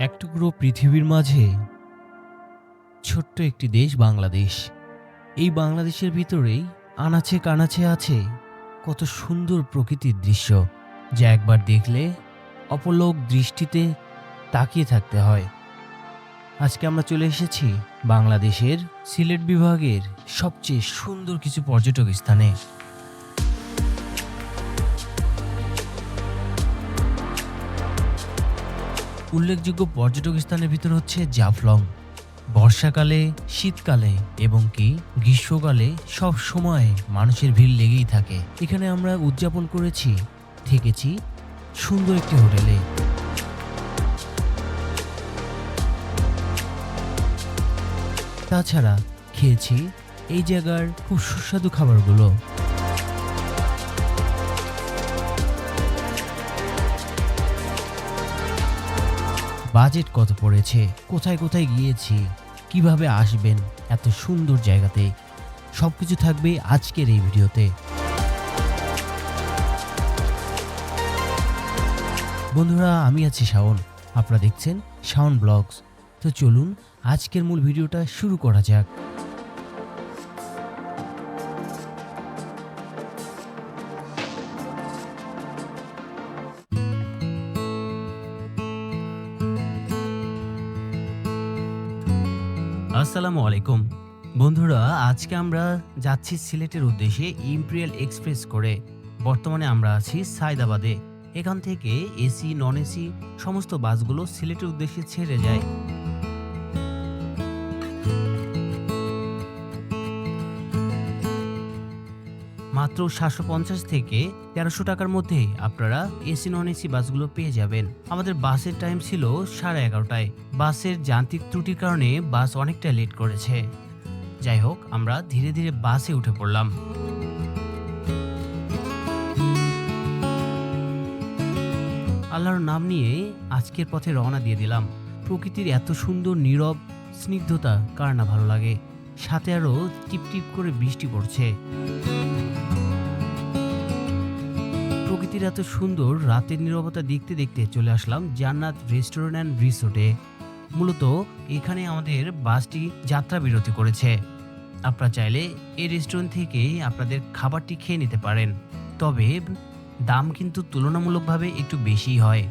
এক টুকরো পৃথিবীর মাঝে ছোট্ট একটি দেশ বাংলাদেশ। এই বাংলাদেশের ভিতরেই আনাচে কানাচে আছে কত সুন্দর প্রকৃতির দৃশ্য, যা একবার দেখলে অপলোক দৃষ্টিতে তাকিয়ে থাকতে হয়। আজকে আমরা চলে এসেছি বাংলাদেশের সিলেট বিভাগের সবচেয়ে সুন্দর কিছু পর্যটক স্থানে। উল্লেখযোগ্য পর্যটক স্থানের ভিতর হচ্ছে জাফলং। বর্ষাকালে, শীতকালে এবং কি গ্রীষ্মকালে সব সময় মানুষের ভিড় লেগেই থাকে। এখানে আমরা উদযাপন করেছি, থেকেছি সুন্দর একটি হোটেলে। তাছাড়া খেয়েছি এই জায়গার খুব সুস্বাদু খাবারগুলো। বাজেট কত পড়েছে? কোথায় কোথায় গিয়েছি? কীভাবে আসবেন? এত সুন্দর জায়গাতে। সব কিছু থাকবে আজকের এই ভিডিওতে। বন্ধুরা, আমি আছি শাওন। আপনারা দেখছেন শাওন ব্লগস। তো চলুন, আজকের মূল ভিডিওটা শুরু করা যাক। আসসালামু আলাইকুম। বন্ধুরা, আজকে আমরা যাচ্ছি সিলেটের উদ্দেশ্যে ইম্পেরিয়াল এক্সপ্রেস করে। বর্তমানে আমরা আছি সায়দাবাদে। এখান থেকে এসি, নন এসি সমস্ত বাসগুলো সিলেটের উদ্দেশ্যে ছেড়ে যায়। মাত্র সাতশো পঞ্চাশ থেকে তেরোশো টাকার মধ্যে আপনারা এসি নন এসি বাসগুলো পেয়ে যাবেন। আমাদের বাসের টাইম ছিল সাড়ে এগারোটায়। বাসের যান্ত্রিক ত্রুটির কারণে বাস অনেকটা লেট করেছে। যাই হোক, আমরা ধীরে ধীরে বাসে উঠে পড়লাম। আল্লাহর নাম নিয়ে আজকের পথে রওনা দিয়ে দিলাম। প্রকৃতির এত সুন্দর, নীরব স্নিগ্ধতা কার না ভালো লাগে? সাথে আরও টিপটিপ করে বৃষ্টি পড়ছে। প্রকৃতির এত সুন্দর, রাতের নিরবতা দেখতে দেখতে চলে আসলাম জান্নাত রেস্টুরেন্ট অ্যান্ড রিসোর্টে। মূলত এখানে আমাদের বাসটি যাত্রা বিরতি করেছে। আপনারা চাইলে এই রেস্টুরেন্ট থেকে আপনাদের খাবারটি খেয়ে নিতে পারেন। তবে দাম কিন্তু তুলনামূলকভাবে একটু বেশি হয়।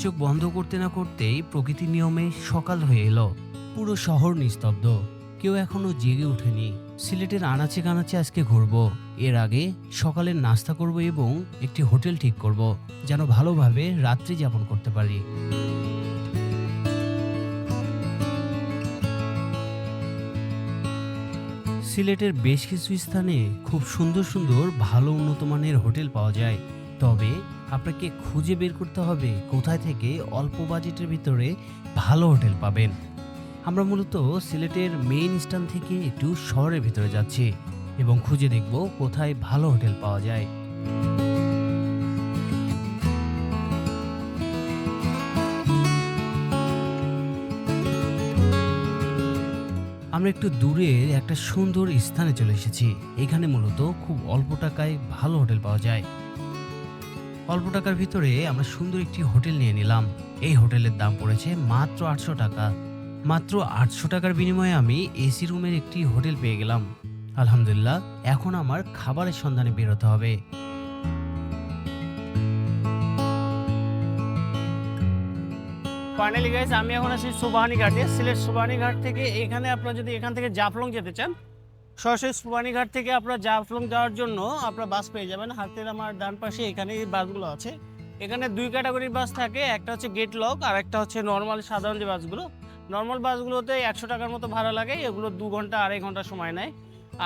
চোখ বন্ধ করতে না করতেই প্রকৃতির নিয়মে সকাল হয়ে এলো। পুরো শহর নিস্তব্ধ। কেউ এখনও জেগে ওঠেনি। সিলেটের আনাচে কানাচে আজকে ঘুরবো। এর আগে সকালের নাস্তা করব এবং একটি হোটেল ঠিক করব, যেন ভালোভাবে রাত্রি যাপন করতে পারি। সিলেটের বেশ কিছু স্থানে খুব সুন্দর সুন্দর ভালো উন্নত মানের হোটেল পাওয়া যায়। তবে আপনাকে খুঁজে বের করতে হবে কোথায় থেকে অল্প বাজেটের ভিতরে ভালো হোটেল পাবেন। আমরা মূলত সিলেটের মেইন স্থান থেকে একটু শহরের ভিতরে যাচ্ছি এবং খুঁজে দেখব কোথায় ভালো হোটেল পাওয়া যায়। আমরা একটু দূরের একটা সুন্দর স্থানে চলে এসেছি। এখানে মূলত খুব অল্প টাকায় ভালো হোটেল পাওয়া যায়। অল্প টাকার ভিতরে আমরা সুন্দর একটি হোটেল নিয়ে নিলাম। এই হোটেলের দাম পড়েছে মাত্র আটশো টাকা। মাত্র আটশো টাকার বিনিময়ে আমি এসি রুমের একটি হোটেল পেয়ে গেলাম। আলহামদুলিল্লাহ, এখন আমার খাবারের সন্ধানে বেরোতে হবে। ফাইনালি গাইজ আমি এখন আছি সুবাহানি ঘাটে সিলেট সুবাহানি ঘাট থেকে এখানে আপনারা যদি এখান থেকে জাফলং যেতে চান, সরাসরি সুবাহানি ঘাট থেকে আপনারা জাফলং যাওয়ার জন্য আপনারা বাস পেয়ে যাবেন। হাতের আমার ডান পাশে এখানে বাসগুলো আছে। এখানে দুই ক্যাটাগরির বাস থাকে, একটা হচ্ছে গেট লক আর একটা হচ্ছে নর্মাল সাধারণ যে বাসগুলো। নর্মাল বাসগুলোতে একশো টাকার মতো ভাড়া লাগে, এগুলো দু ঘণ্টা, আড়াই ঘণ্টা সময় নেয়।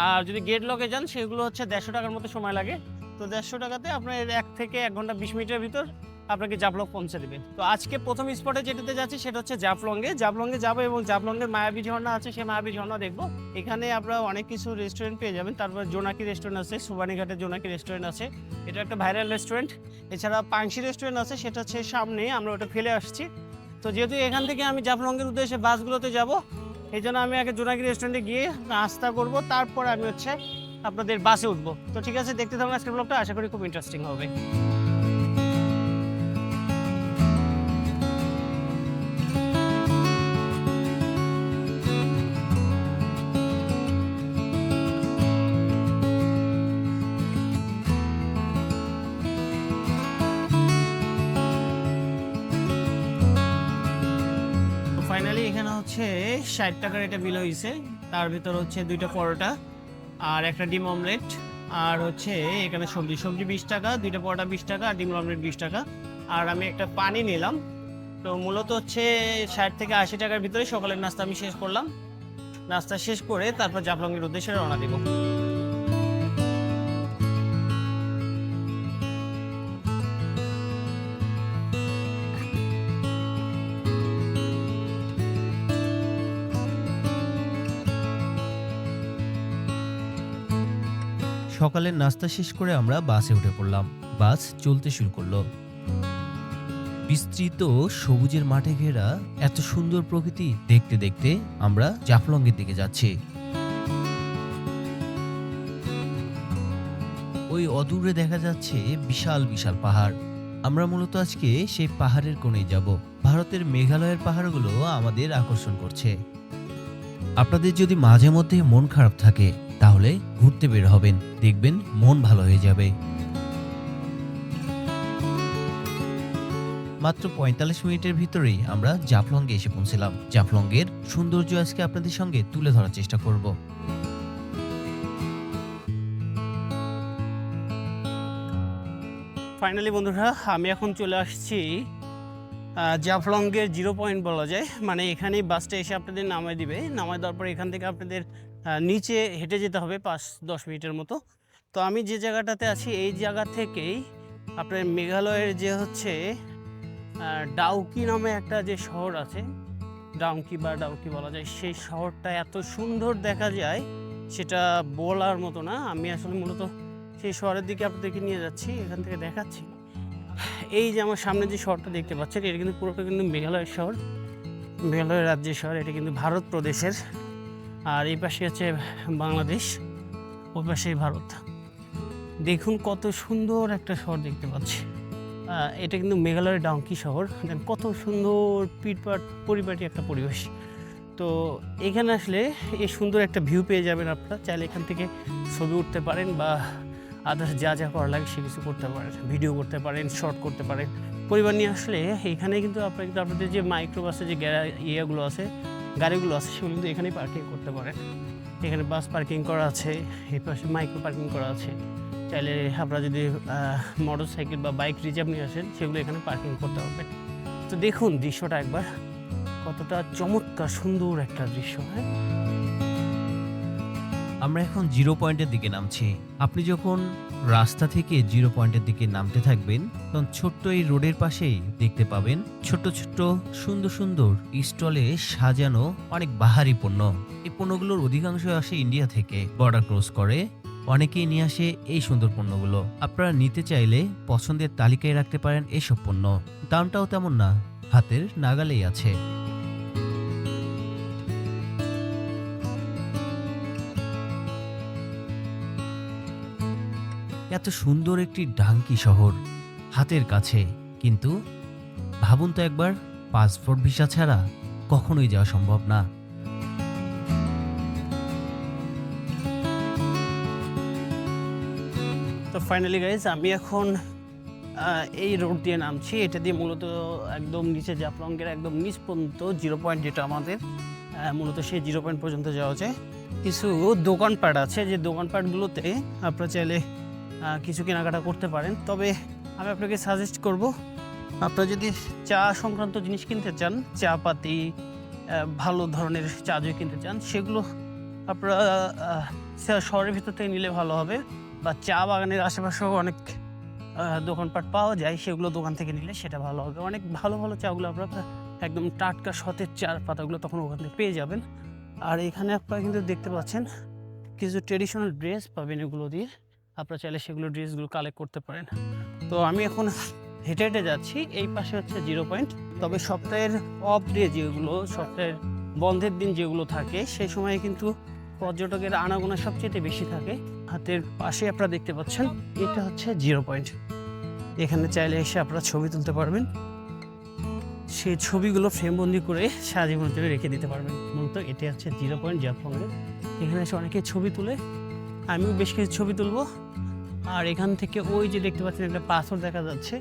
আর যদি গেট লকে যান, সেগুলো হচ্ছে দেড়শো টাকার মতো সময় লাগে। তো দেড়শো টাকাতে আপনার এক থেকে এক ঘণ্টা বিশ মিনিটের ভিতর আপনাকে জাফলং পৌঁছে দেবে। তো আজকে প্রথম স্পটে যেটাতে যাচ্ছি, সেটা হচ্ছে জাফলংয়ে জাফলংয়ে যাব এবং জাফলংয়ের মায়াবী ঝর্ণা আছে, সেই মায়াবী ঝর্ণা দেখব। এখানে আপনারা অনেক কিছু রেস্টুরেন্ট পেয়ে যাবেন। তারপর জোনাকি রেস্টুরেন্ট আছে, সুবানীঘাটের জোনাকি রেস্টুরেন্ট আছে। এটা একটা ভাইরাল রেস্টুরেন্ট এছাড়া পাংশি রেস্টুরেন্ট আছে, সেটা হচ্ছে সামনে, আমরা ওটা ফেলে আসছি। তো যেহেতু এখান থেকে আমি জাফলংয়ের উদ্দেশ্যে বাসগুলোতে যাব, এই জন্য আমি আগে জোনাকি রেস্টুরেন্টে গিয়ে নাস্তা করব, তারপর আমি হচ্ছে আপনাদের বাসে উঠবো। তো ঠিক আছে, দেখতে থাকুন আজকের ব্লগটা আশা করি খুব ইন্টারেস্টিং হবে। ষাট টাকার এটা বিল হয়েছে তার ভিতর হচ্ছে দুইটা পরোটা আর একটা ডিম অমলেট। আর হচ্ছে এখানে সবজি সবজি বিশ টাকা, দুইটা পরোটা বিশ টাকা আর ডিম অমলেট বিশ টাকা। আর আমি একটা পানি নিলাম। তো মূলত হচ্ছে ষাট থেকে আশি টাকার ভিতরে সকালের নাস্তা আমি শেষ করলাম। নাস্তা শেষ করে তারপর জাফলংয়ের উদ্দেশ্যে রওনা দিব। সকালের নাস্তা শেষ করে আমরা বাসে উঠে পড়লাম। বাস চলতে শুরু করল। বিস্তৃত সবুজের মাঠে ঘেরা এত সুন্দর প্রকৃতি দেখতে দেখতে আমরা জাফলংয়ের দিকে যাচ্ছি। ওই অদূরে দেখা যাচ্ছে বিশাল বিশাল পাহাড়। আমরা মূলত আজকে সেই পাহাড়ের কোণে যাব। ভারতের মেঘালয়ের পাহাড়গুলো আমাদের আকর্ষণ করছে। আপনাদের যদি মাঝে মধ্যে মন খারাপ থাকে তাহলে ঘুরতে বের হবেন। দেখবেন মন ভালো হয়ে যাবে। মাত্র পঁয়তাল্লিশ মিনিটের ভিতরেই আমরা জাফলংয়ে এসে পৌঁছলাম। জাফলংয়ের সৌন্দর্য আজকে আপনাদের সঙ্গে তুলে ধরার চেষ্টা করব। ফাইনালি বন্ধুরা, আমি এখন চলে আসছি জাফলংয়ের জিরো পয়েন্ট বলা যায়। মানে এখানেই বাসটা এসে আপনাদের নামায় দিবে। নামায় দেওয়ার পর এখান থেকে আপনাদের নিচে হেঁটে যেতে হবে পাঁচ দশ মিনিটের মতো। তো আমি যে জায়গাটাতে আছি, এই জায়গা থেকেই আপনার মেঘালয়ের যে হচ্ছে ডাউকি নামে একটা যে শহর আছে, ডাউকি বা ডাউকি বলা যায়, সেই শহরটা এত সুন্দর দেখা যায়, সেটা বলার মতো না। আমি আসলে মূলত সেই শহরের দিকে আপনাদেরকে নিয়ে যাচ্ছি, এখান থেকে দেখাচ্ছি। এই যে আমার সামনে যে শহরটা দেখতে পাচ্ছেন, এটা কিন্তু পুরোটা কিন্তু মেঘালয়ের শহর। মেঘালয় রাজ্যের শহর, এটা কিন্তু ভারত প্রদেশের। আর এই পাশে আছে বাংলাদেশ, ওই পাশেই ভারত। দেখুন কত সুন্দর একটা শহর দেখতে পাচ্ছি। এটা কিন্তু মেঘালয়ের ডাউকি শহর। দেন কত সুন্দর পিটপাট, পরিপাটি একটা পরিবেশ। তো এখানে আসলে এই সুন্দর একটা ভিউ পেয়ে যাবেন আপনারা। চাইলে এখান থেকে ছবি উঠতে পারেন বা আদার্স যা যা করা লাগে সে কিছু করতে পারেন। ভিডিও করতে পারেন শর্ট করতে পারেন। পরিবার নিয়ে আসলে এখানে কিন্তু আপনার কিন্তু আপনাদের যে মাইক্রোবাসের যে গ্যারা ইয়েগুলো আছে গাড়িগুলো আছে, সেগুলো কিন্তু এখানেই পার্কিং করতে পারেন। এখানে বাস পার্কিং করা আছে, এই পাশে মাইক্রো পার্কিং করা আছে। চাইলে আপনারা যদি মোটর সাইকেল বা বাইক রিজার্ভ নিয়ে আসেন, সেগুলো এখানে পার্কিং করতে পারবেন। তো দেখুন দৃশ্যটা একবার। কতটা চমৎকার সুন্দর একটা দৃশ্য হ্যাঁ? আমরা এখন জিরো পয়েন্টের দিকে নামছি। আপনি যখন রাস্তা থেকে জিরো পয়েন্টের দিকে নামতে থাকবেন, তখন ছোট্ট এই রোডের পাশেই দেখতে পাবেন ছোট্ট ছোট্ট সুন্দর সুন্দর স্টলে সাজানো অনেক বাহারি পণ্য। এই পণ্যগুলোর অধিকাংশ আসে ইন্ডিয়া থেকে বর্ডার ক্রস করে। অনেকেই নিয়ে আসে এই সুন্দর পণ্যগুলো। আপনারা নিতে চাইলে পছন্দের তালিকায় রাখতে পারেন এসব পণ্য। দামটাও তেমন না, হাতের নাগালেই আছে। এত সুন্দর একটি ডাঙ্কি শহর হাতের কাছে, কিন্তু ভাবুন তো একবার, পাসপোর্ট ভিসা ছাড়া কখনোই যাওয়া সম্ভব না। তো ফাইনালি গাইজ আমি এখন এই রোড দিয়ে নামছি। এটা দিয়ে মূলত একদম নিচে জাফলংয়ের একদম নিচ পর্যন্ত জিরো পয়েন্ট যেটা আমাদের মূলত সেই জিরো পয়েন্ট পর্যন্ত যাওয়া যায় কিছু দোকানপাট আছে, যে দোকানপাটগুলোতে আপনারা চাইলে কিছু কেনাকাটা করতে পারেন। তবে আমি আপনাকে সাজেস্ট করব, আপনারা যদি চা সংক্রান্ত জিনিস কিনতে চান, চা পাতি ভালো ধরনের চা যদি কিনতে চান, সেগুলো আপনারা শহরের ভিতর থেকে নিলে ভালো হবে। বা চা বাগানের আশেপাশেও অনেক দোকানপাট পাওয়া যায়, সেগুলো দোকান থেকে নিলে সেটা ভালো হবে। অনেক ভালো ভালো চাগুলো আপনারা একদম টাটকা সতেজ চার পাতাগুলো তখন ওখান থেকে পেয়ে যাবেন। আর এখানে আপনারা কিন্তু দেখতে পাচ্ছেন, কিছু ট্রেডিশনাল ড্রেস পাবেন এগুলো দিয়ে। আপনারা চাইলে সেগুলো ড্রেসগুলো কালেক্ট করতে পারেন। তো আমি এখন হেঁটে হেঁটে যাচ্ছি, এই পাশে হচ্ছে জিরো পয়েন্ট তবে সপ্তাহের অফ ডে যেগুলো, সপ্তাহের বন্ধের দিন যেগুলো থাকে, সেই সময় কিন্তু পর্যটকের আনাগোনা সবচেয়ে বেশি থাকে। হাতের পাশে আপনারা দেখতে পাচ্ছেন, এটা হচ্ছে জিরো পয়েন্ট এখানে চাইলে এসে আপনারা ছবি তুলতে পারবেন। সেই ছবিগুলো ফ্রেমবন্দি করে সারা জীবনের জন্য রেখে দিতে পারবেন। মূলত এটি হচ্ছে জিরো পয়েন্ট জাফলংয়ে এখানে এসে অনেকে ছবি তুলে, আমিও বেশ কিছু ছবি তুলবো। আর এখান থেকে ওই যে দেখতে পাচ্ছেন একটা পাথর দেখা যাচ্ছে।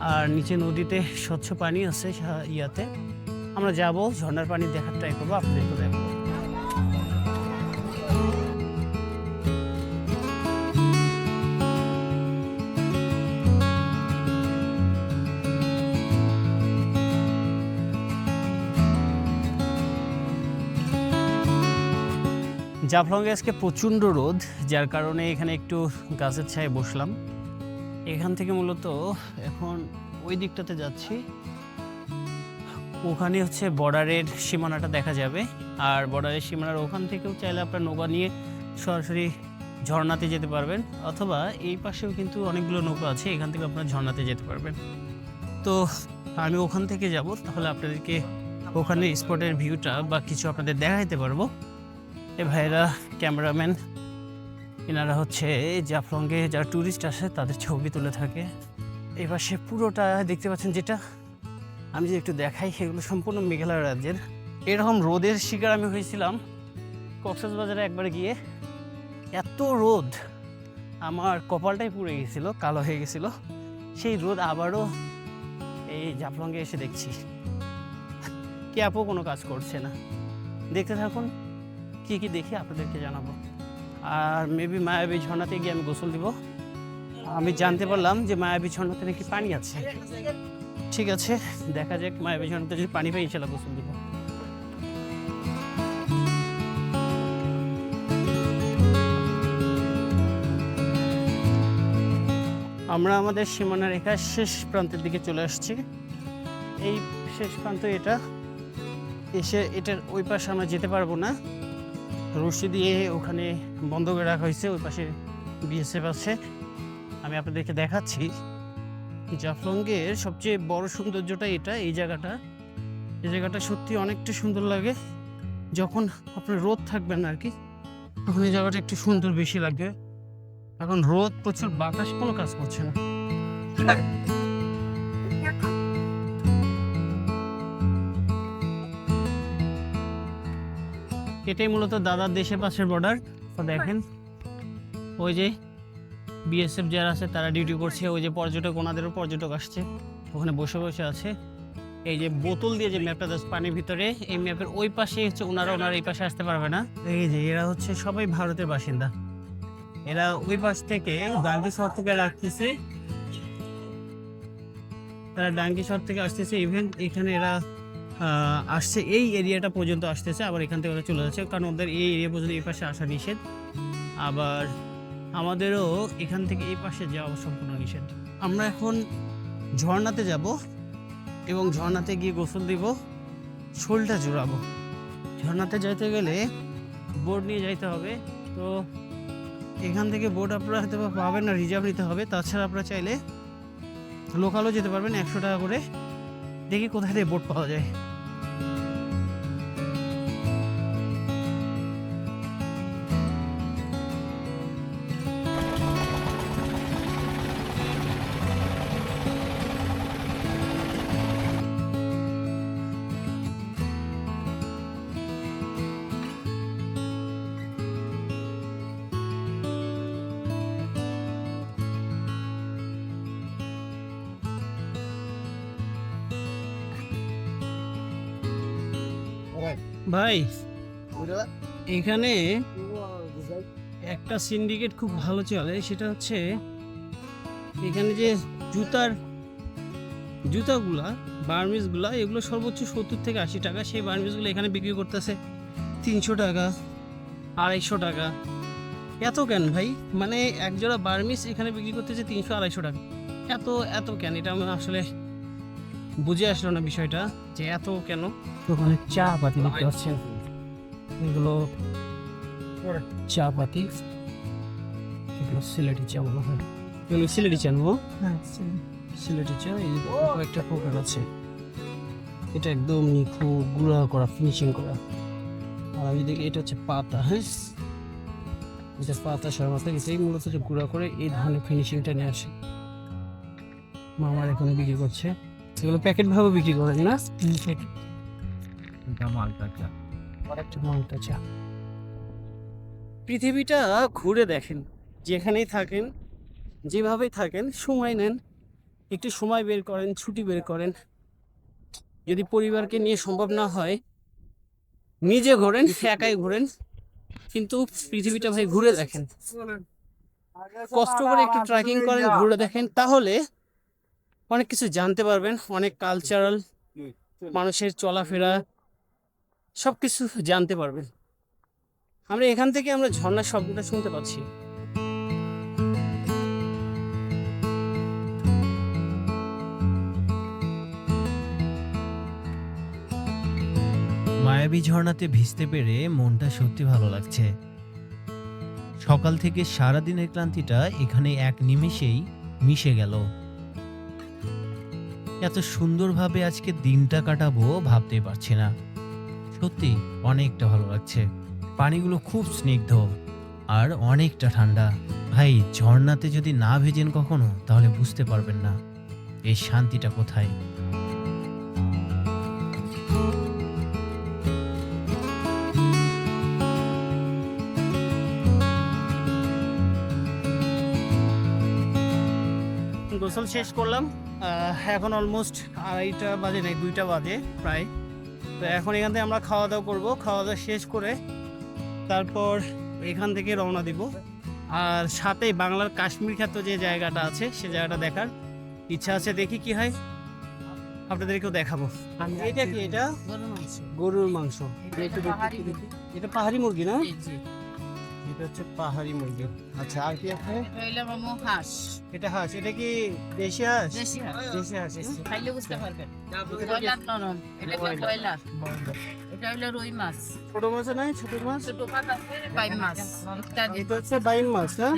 আর নিচে নদীতে স্বচ্ছ পানি আছে ইয়াতে। আমরা যাব ঝর্নার পানি দেখার ট্রাই করব আপনাদেরকে দেখব। জাফলংয়ে আজকে প্রচণ্ড রোদ, যার কারণে এখানে একটু গাছের ছায়ে বসলাম। এখান থেকে মূলত এখন ওই দিকটাতে যাচ্ছি। ওখানে হচ্ছে বর্ডারের সীমানাটা দেখা যাবে। আর বর্ডারের সীমানার ওখান থেকেও চাইলে আপনার নৌকা নিয়ে সরাসরি ঝর্ণাতে যেতে পারবেন, অথবা এই পাশেও কিন্তু অনেকগুলো নৌকা আছে, এখান থেকে আপনার ঝর্ণাতে যেতে পারবেন। তো আমি ওখান থেকে যাব, তাহলে আপনাদেরকে ওখানে স্পটের ভিউটা বা কিছু আপনাদের দেখাইতে পারব। এ ভাইরা, ক্যামেরাম্যান এনারা হচ্ছে জাফলংয়ে যারা ট্যুরিস্ট আসে, তাদের ছবি তুলে থাকে। এবার সে পুরোটা দেখতে পাচ্ছেন যেটা। আমি যদি একটু দেখাই, সেগুলো সম্পূর্ণ মেঘালয় রাজ্যের। এরকম রোদের শিকার আমি হয়েছিলাম কক্সবাজারে একবার গিয়ে। এত রোদ! আমার কপালটাই পুড়ে গেছিল, কালো হয়ে গেছিল। সেই রোদ আবারও এই জাফলংয়ে এসে দেখছি। ক্যাপও কোনো কাজ করছে না। দেখতে থাকুন। কি কি দেখি আপনাদেরকে জানাব? আর মেবি মায়াবী ঝর্ণাতে গিয়ে আমি গোসল দিব। আমি জানতে পারলাম যে মায়াবী ঝর্ণাতে নাকি পানি আছে। ঠিক আছে, দেখা যাক মায়াবী ঝর্ণাতে যদি পানি পাই, ইনশাল্লাহ গোসল দিব। আমরা আমাদের সীমানা রেখার শেষ প্রান্তের দিকে চলে আসছি। এই শেষ প্রান্ত এটা। এসে এটার ওই পাশে আমরা যেতে পারব না। রশি দিয়ে ওখানে বন্ধ করে রাখা হয়েছে, ওই পাশে বিএসএফ আছে। আমি আপনাদেরকে দেখাচ্ছি জাফলংয়ের সবচেয়ে বড় সৌন্দর্যটা এটা, এই জায়গাটা। এই জায়গাটা সত্যি অনেকটা সুন্দর লাগে। যখন আপনার রোদ থাকবে না আর কি, তখন এই জায়গাটা একটু সুন্দর বেশি লাগবে। এখন রোদ, প্রচুর বাতাস, কোনো কাজ করছে না। এটাই মূলত দাদার দেশের পাশের বর্ডার তো দেখেন, ওই যে বিএসএফ যারা আছে, তারা ডিউটি করছে, ওই যে পর্যটক, ওনাদেরও পর্যটক আসছে। ওখানে বসে বসে আছে। এই যে বোতল দিয়ে যে ম্যাপটা যাচ্ছে পানির ভিতরে, এই ম্যাপের ওই পাশে হচ্ছে ওনারা ওনারা এই পাশে আসতে পারবে না। এই যে এরা হচ্ছে সবাই ভারতের বাসিন্দা। এরা ওই পাশ থেকে গান্ধী শহর থেকে রাখতেছে তারা ডাঙ্গি শহর থেকে আসতেছে। ইভেন এখানে এরা আসছে, এই এরিয়াটা পর্যন্ত আসতেছে, আবার এখান থেকে ওরা চলে যাচ্ছে, কারণ ওদের এই এরিয়া পর্যন্ত এই পাশে আসা নিষেধ। আবার আমাদেরও এখান থেকে এই পাশে যাওয়া সম্পূর্ণ নিষেধ। আমরা এখন ঝর্ণাতে যাব এবং ঝর্ণাতে গিয়ে গোসল দিব, শোলটা জোড়াবো। ঝর্ণাতে যাইতে গেলে বোর্ড নিয়ে যাইতে হবে, তো এখান থেকে বোর্ড আপনারা হয়তো পাবেন না, রিজার্ভ নিতে হবে। তাছাড়া আপনারা চাইলে লোকালও যেতে পারবেন একশো টাকা করে। দেখি কোথায় থেকে বোট পাওয়া যায়। you ভাই এখানে একটা সিন্ডিকেট খুব ভালো চলে সেটা হচ্ছে এখানে যে জুতার জুতাগুলা বার্মিসগুলা এগুলো সর্বোচ্চ সত্তর থেকে আশি টাকা। সেই বার্মিসগুলো এখানে বিক্রি করতেছে তিনশো টাকা আড়াইশো টাকা। এত কেন ভাই? মানে একজোড়া বার্মিস এখানে বিক্রি করতেছে তিনশো আড়াইশো টাকা। এত এত কেন? এটা আমি আসলে বুঝে আসলো না বিষয়টা যে এত কেন? ওখানে চা পাতি দেখতে পাচ্ছেন। এগুলো চা পাতি। এগুলো সিলেটি চা মনে হয়। এগুলো সিলেটি চা নেব সিলেটি। চা এই কয়েকটা প্রকার আছে। এটা একদম নিখুঁত গুঁড়া করা ফিনিশিং করা। আর আমি দেখি এটা হচ্ছে পাতা হ্যাঁ? এটা পাতা সার মাথা এটাই মূলত যে গুঁড়া করে এই ধরনের ফিনিশিংটা নিয়ে আসে। মামার এখানে বিক্রি করছে। এগুলো প্যাকেট ভাবে বিক্রি করেন না? মালটা চা। পৃথিবীটা ঘুরে দেখেন যেখানেই থাকেন যেভাবেই থাকেন সময় নেন। একটু সময় বের করেন ছুটি বের করেন। যদি পরিবারকে নিয়ে সম্ভব না হয় নিজে ঘোরেন একাই ঘোরেন। কিন্তু পৃথিবীটা ভাই ঘুরে দেখেন। কষ্ট করে একটু ট্রেকিং করেন ঘুরে দেখেন তাহলে অনেক কিছু জানতে পারবেন, অনেক কালচারাল মানুষের চলাফেরা সব কিছু জানতে পারবেন। আমরা এখান থেকে আমরা ঝর্ণার শব্দটা শুনতে পাচ্ছি। মায়াবী ঝর্ণাতে ভিজতে পেরে মনটা সত্যি ভালো লাগছে। সকাল থেকে সারা দিনের ক্লান্তিটা এখানে এক নিমেষেই মিশে গেল। এত সুন্দরভাবে আজকে দিনটা কাটাবো ভাবতে পারছি না। সত্যি অনেকটা ভালো লাগছে। পানিগুলো খুব স্নিগ্ধ আর অনেকটা ঠান্ডা। ভাই, ঝর্ণাতে যদি না ভেজেন কখনো, তাহলে বুঝতে পারবেন না এই শান্তিটা কোথায়। গোসল শেষ করলাম। এখন অলমোস্ট আড়াইটা বাজে নাই দুইটা বাজে প্রায়। তো এখন এখান থেকে আমরা খাওয়া দাওয়া করব খাওয়া দাওয়া শেষ করে তারপর এখান থেকে রওনা দিব। আর সাথে বাংলার কাশ্মীর খ্যাত যে জায়গাটা আছে সে জায়গাটা দেখার ইচ্ছা আছে দেখি কি হয়। আপনাদেরকেও দেখাবো। এটা কি এটা? গরুর মাংস। এটা পাহাড়ি মুরগি। না? এটা হচ্ছে পাহাড়ি মুরগি আচ্ছা আর কি আছে? রইল মামু হাঁস। এটা হাঁস। এটা কি দেশি হাঁস? দেশি হাঁস। দেশি হাঁস খাইলে বুঝতে পারবেন। ব্রয়লার নরম এটা ব্রয়লার এটা হইল রুই মাছ। ছোট মাছ নাই? ছোট মাছ? ছোট মাছ আছে পাই মাছ। এটা হচ্ছে বাইন মাছ না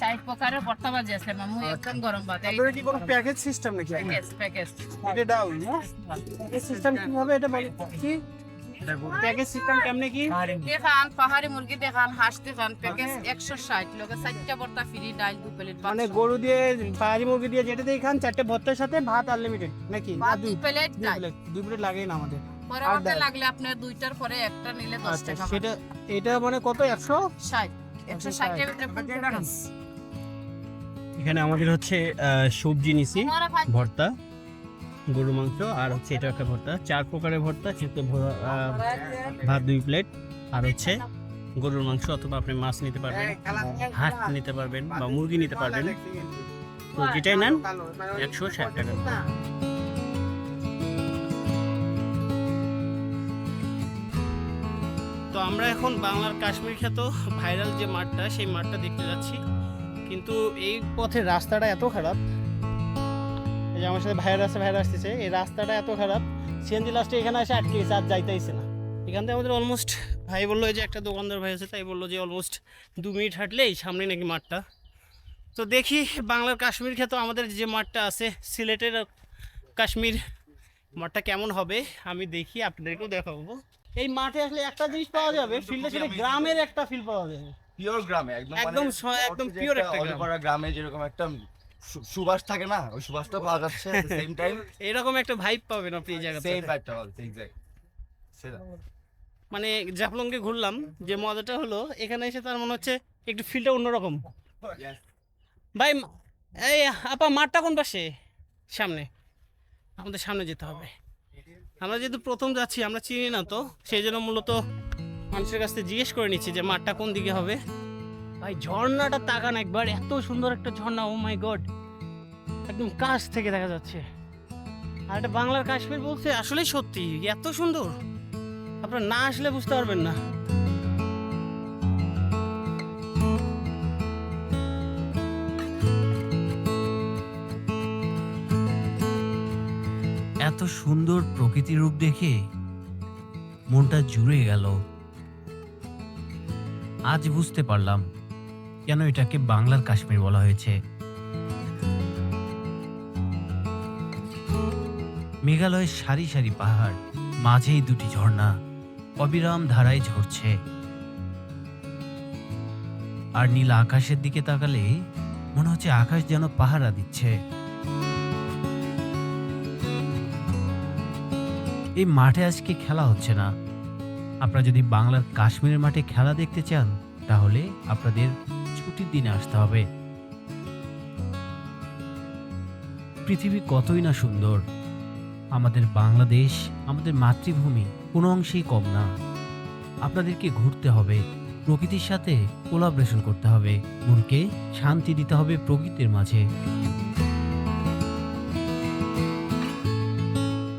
ষাট প্রকারের ভর্তা বাজি আছে মামু একদম গরম ভাত। এই কি কোনো প্যাকেজ সিস্টেম নাকি? প্যাকেজ প্যাকেজ এটা ডাউন না প্যাকেজ সিস্টেম কীভাবে এটা বলেন কি? প্যাকেজ সিস্টেম কেমনে কি? দেখান পাহাড়ি মুরগি দেখান হাঁস দেখান প্যাকেজ একশো ষাট লোকে চারটা ভর্তা ফ্রি ডাল দু প্লেট মানে গরু দিয়ে পাহাড়ি মুরগি দিয়ে যেটা দিয়ে খান চারটে ভর্তার সাথে ভাত আনলিমিটেড নাকি? দুই প্লেট দুই প্লেট লাগেই না আমাদের। পরে। লাগলে আপনার দুইটার পরে একটা নিলে দশ আচ্ছা টাকা সেটা এটা মানে কত? একশো? ষাট। একশো ষাটের ভিতরে এখানে আমাদের হচ্ছে আহ, সবজি নিছি ভর্তা। গরু মাংস আর হচ্ছে এটা একটা ভর্তা। চার প্রকারের ভর্তা কিন্তু ভাত দুই প্লেট, আর হচ্ছে গরুর মাংস অথবা আপনি মাছ নিতে পারবেন হাঁস নিতে পারবেন বা মুরগি নিতে পারবেন। তো যেটাই নেন, একশো ষাট টাকা। তো আমরা এখন বাংলার কাশ্মীর খ্যাত ভাইরাল যে মাঠটা, সেই মাঠটা দেখতে যাচ্ছি। কিন্তু এই পথের রাস্তাটা এত খারাপ এই যে আমার সাথে ভাইয়ের রাস্তা ভাইয়ের আসতেছে। এই রাস্তাটা এত খারাপ সিএনজি লাস্টে এখানে এসে আটকে গেছে আর যাইতেইছে না। এখান থেকে আমাদের অলমোস্ট ভাই বলল এই যে একটা দোকানদার ভাই আছে তাই বলল যে অলমোস্ট দু মিনিট হাঁটলেই সামনে নাকি মাঠটা। তো দেখি বাংলার কাশ্মীর খ্যাত আমাদের যে মাঠটা আছে সিলেটের কাশ্মীর মাঠটা কেমন হবে আমি দেখি আপনাদেরকেও দেখাবো। এই মাঠে আসলে একটা জিনিস পাওয়া যাবে ফিল্ডে ছিল গ্রামের একটা ফিল পাওয়া যাবে। পিওর গ্রামে একদম একদম মানে স- একদম অর্থে একটা গ্রাম। যেরকম একটা সুবাস থাকে না ওই সুবাসটা পাওয়া যাচ্ছে সেম টাইম এরকম একটা ভাইব পাবেন আপনি এই জায়গাতে। সেম ফাইভটা বলতে এক্স্যাক্ট সেটা। মানে জাফলংকে ঘুরলাম যে মজাটা হলো এখানে এসে তার মনে হচ্ছে একটু ফিলটা অন্যরকম। ভাই এই আপা মাঠটা কোন পাশে? সামনে। আমাদের সামনে যেতে হবে। আমরা যেহেতু প্রথম যাচ্ছি আমরা চিনি না তো সেই জন্য মূলত মানুষের কাছ থেকে জিজ্ঞেস করে নিচ্ছি যে মাঠটা কোন দিকে হবে। ভাই, ঝর্ণাটা তাকান একবার। এত সুন্দর একটা ঝর্ণা ও মাই গড একদম কাছ থেকে দেখা যাচ্ছে। আর এটা বাংলার কাশ্মীর বলছে, আসলেই সত্যি, এত সুন্দর। আপনারা না আসলে বুঝতে পারবেন না। এত সুন্দর প্রকৃতির রূপ দেখে মনটা জুড়ে গেল। আজ বুঝতে পারলাম। কেন এটাকে বাংলার কাশ্মীর বলা হয়েছে? মেঘালয়ের সারি সারি পাহাড়, মাঝেই দুটি ঝর্ণা, অবিরাম ধারায় ঝরছে। আর নীল আকাশের দিকে তাকালে মনে হচ্ছে আকাশ যেন পাহারা দিচ্ছে। এই মাঠে আজকে খেলা হচ্ছে না। আপনারা যদি বাংলার কাশ্মীরের মাঠে খেলা দেখতে চান, তাহলে আপনাদের ছুটির দিনে আসতে হবে। পৃথিবী কতই না সুন্দর। আমাদের বাংলাদেশ, আমাদের মাতৃভূমি কোনো অংশেই কম না। আপনাদেরকে ঘুরতে হবে, প্রকৃতির সাথে কোলাবরেশন করতে হবে, মনকে শান্তি দিতে হবে প্রকৃতির মাঝে।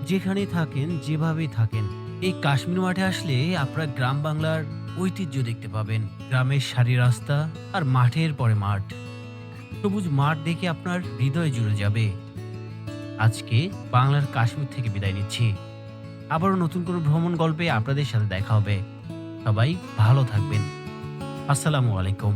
যেখানেই থাকেন, যেভাবেই থাকেন, এই কাশ্মীর মাঠে আসলে আপনারা গ্রাম বাংলার ঐতিহ্য দেখতে পাবেন গ্রামের সারি রাস্তা আর মাঠের পরে মাঠ। সবুজ মাঠ দেখে আপনার হৃদয় জুড়ে যাবে। আজকে বাংলার কাশ্মীর থেকে বিদায় নিচ্ছি। আবারও নতুন কোনো ভ্রমণ গল্পে আপনাদের সাথে দেখা হবে। সবাই ভালো থাকবেন। আসসালামু আলাইকুম।